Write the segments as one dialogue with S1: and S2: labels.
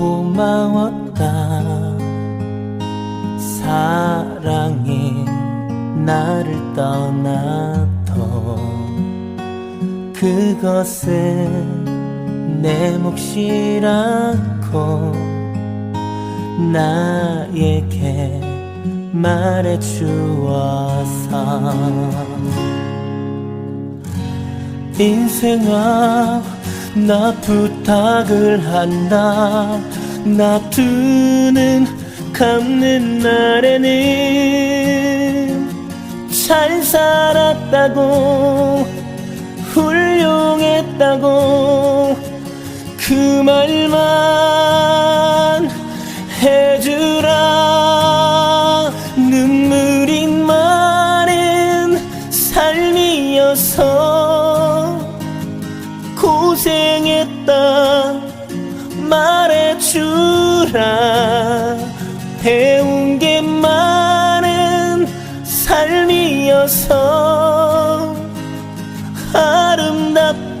S1: 고마웠다. 사랑이 나를 떠나도 그것은 내 몫이라고 나에게 말해 주어서 인생아 나 부탁을 한다. 나 두는 감는 날에는 잘 살았다고 훌륭했다고 그 말만 고생했다 말해주라. 배운 게 많은 삶이어서 아름답다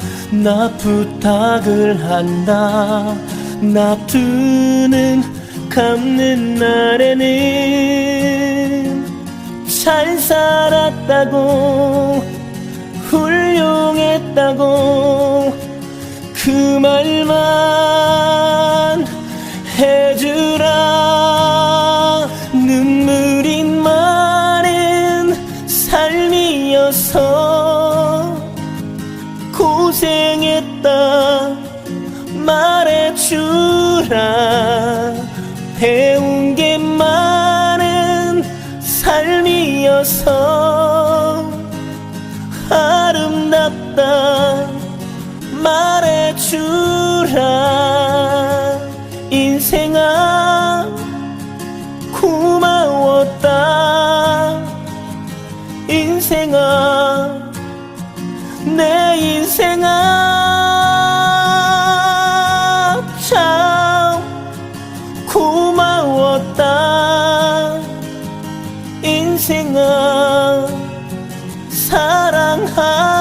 S1: 나 부탁을 한다. 나 두는 감는 날에는 잘 살았다고 훌륭했다고 그 말만 고생했다. 말해주라. 배운 게 많은 삶이어서 아름답다. 말해주라. 인생아 고마웠다. 인생아 내 인생 고마웠다. 인생아 사랑한다